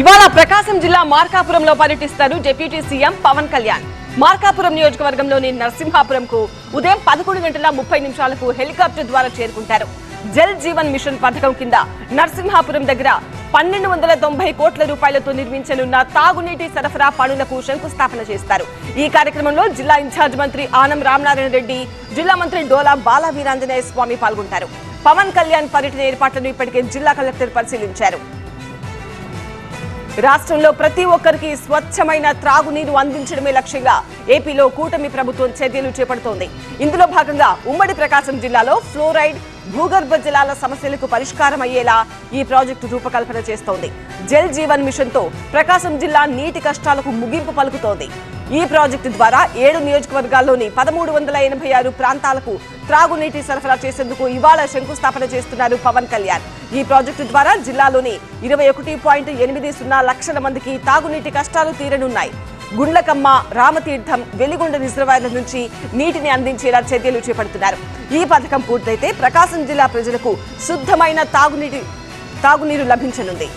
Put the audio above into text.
ఇవాళ ప్రకాశం జిల్లా మార్కాపురంలో పర్యటిస్తారు డిప్యూటీ సీఎం పవన్ కళ్యాణ్. మార్కాపురం నియోజకవర్గంలోని నరసింహాపురంకు ఉదయం పదకొండు గంటల ముప్పై నిమిషాలకు హెలికాప్టర్ ద్వారా చేరుకుంటారు. జల్ జీవన్ మిషన్ పథకం కింద నరసింహాపురం దగ్గర పన్నెండు వందల తొంభై కోట్ల రూపాయలతో నిర్మించనున్న తాగునీటి సరఫరా పనులకు శంకుస్థాపన చేస్తారు. ఈ కార్యక్రమంలో జిల్లా ఇన్ఛార్జ్ మంత్రి ఆనం రామనారాయణ రెడ్డి జిల్లా మంత్రి డోలా బాల వీరాంజనేయ స్వామి పాల్గొంటారు. పవన్ కళ్యాణ్ పర్యటన ఏర్పాట్లను ఇప్పటికే జిల్లా కలెక్టర్ పరిశీలించారు. రాష్ట్రంలో ప్రతి ఒక్కరికి స్వచ్ఛమైన త్రాగునీరు అందించడమే లక్ష్యంగా ఏపీలో కూటమి ప్రభుత్వం చర్యలు చేపడుతోంది. ఇందులో భాగంగా ఉమ్మడి ప్రకాశం జిల్లాలో ఫ్లోరైడ్ భూగర్భ జలాల సమస్యలకు పరిష్కారం అయ్యేలా ఈ ప్రాజెక్టు రూపకల్పన చేస్తోంది. జల్ జీవన్ మిషన్తో ప్రకాశం జిల్లా నీటి కష్టాలకు ముగింపు పలుకుతోంది. ఈ ప్రాజెక్టు ద్వారా ఏడు నియోజకవర్గాల్లోని పదమూడు వందల ఎనభై ఆరు ప్రాంతాలకు త్రాగునీటి సరఫరా చేసేందుకు ఇవాళ శంకుస్థాపన చేస్తున్నారు పవన్ కళ్యాణ్. ఈ ప్రాజెక్టు ద్వారా జిల్లాలోని ఇరవై ఒకటి పాయింట్ ఎనిమిది సున్నా లక్షల మందికి తాగునీటి కష్టాలు తీరనున్నాయి. గుండ్లకమ్మ రామతీర్థం వెలిగొండ రిజర్వాయర్ల నుంచి నీటిని అందించేలా చర్యలు చేపడుతున్నారు. ఈ పథకం పూర్తయితే ప్రకాశం జిల్లా ప్రజలకు శుద్ధమైన తాగునీటి తాగునీరు లభించనుంది.